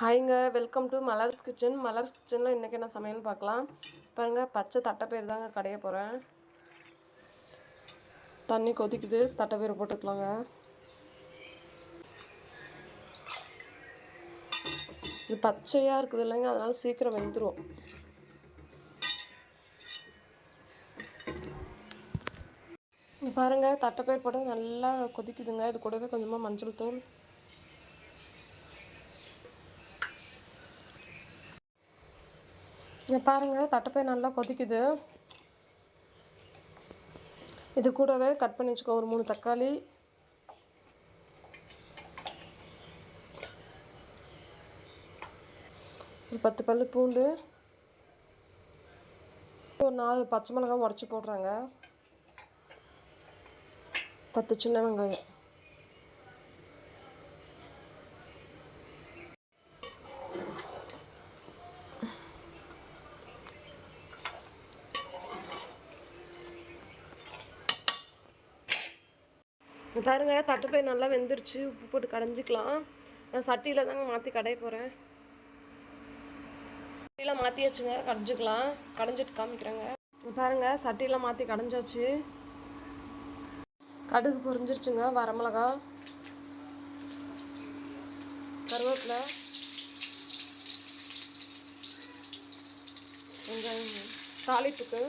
ஹாய்ங்க welcome to Malar's kitchen. Malar's கிச்சனில் இன்றைக்கி என்ன சமையல்னு பார்க்கலாம் பாருங்க பச்சை தட்டைப்பயிர் தாங்க கடைய போகிறேன் தண்ணி கொதிக்குது தட்டைப்பயிர் போட்டுக்கலாங்க. இது பச்சையாக இருக்குது இல்லைங்க அதனால் சீக்கிரம் வெந்துடும் பாருங்கள் பாருங்க தட்டைப்பயிர் போட்டால் நல்லா கொதிக்குதுங்க. இது கூடவே கொஞ்சமாக மஞ்சள் தூள். இங்கே பாருங்கள் தட்டைப்பயிர் நல்லா கொதிக்குது. இது கூடவே கட் பண்ணி வச்சுக்கோ ஒரு மூணு தக்காளி. ஒரு பத்து பல்லு பூண்டு. ஒரு நாலு பச்சை மிளகாய் உடச்சி போடுறாங்க. பத்து சின்ன வெங்காயம். பாருங்க தட்டுப்பை நல்லா வெந்துருச்சு. உப்பு போட்டு கடைஞ்சிக்கலாம். நான் சட்டியில் தாங்க மாற்றி கடைய போகிறேன் சட்டியில் மாற்றி வச்சுங்க கடைஞ்சிக்கலாம். கடைஞ்சிட்டு காமிக்கிறேங்க. பாருங்க சட்டியில் மாற்றி கடைஞ்சாச்சு. கடுகு பொரிஞ்சிருச்சுங்க வரமிளகா. கருவேப்பிலை. வெங்காயம். தாளிப்புக்கு.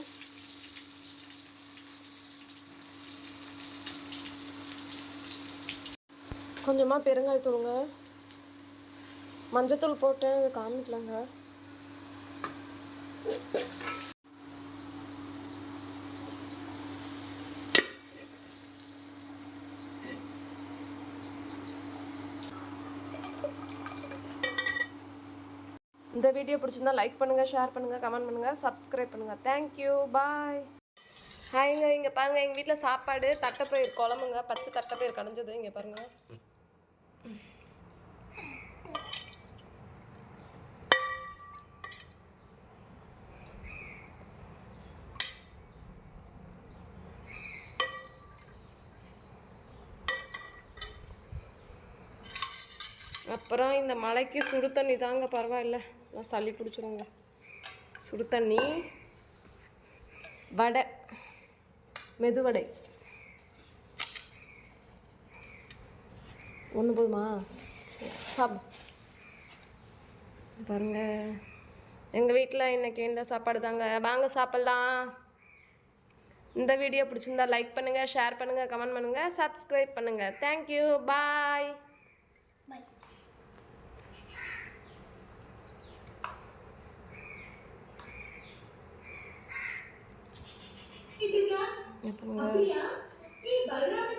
கொஞ்சமாக பெருங்காயத்தூளுங்க மஞ்சத்தூள் போட்டு இது காமிக்கலாங்க. இந்த வீடியோ பிடிச்சிருந்தா லைக் பண்ணுங்கள் ஷேர் பண்ணுங்கள் கமெண்ட் பண்ணுங்கள் சப்ஸ்கிரைப் பண்ணுங்கள் தேங்க்யூ பாய் ஹாய்ங்க இங்கே பாருங்கள் எங்கள் வீட்டில் சாப்பாடு தட்டைப்பயிர் குழம்புங்க. பச்சை தட்டைப்பயிர் கடைஞ்சது இங்கே பாருங்கள் அப்புறம் இந்த மலைக்கு சுடு தண்ணி தாங்க பரவாயில்ல. நான் சளி பிடிச்சிருங்க. சுடு தண்ணி வடை மெதுவடை. ஒன்று போதுமா? சரி சாப்பிடு. பாருங்க. எங்கள் வீட்டில் இன்னைக்கு இந்த சாப்பாடு தாங்க. வாங்க சாப்பிட்லாம். இந்த வீடியோ பிடிச்சிருந்தா லைக் பண்ணுங்கள் ஷேர் பண்ணுங்கள் கமெண்ட் பண்ணுங்கள் சப்ஸ்கிரைப் பண்ணுங்கள் தேங்க்யூ பாய் அப்படியா? ஏய் பலராமன்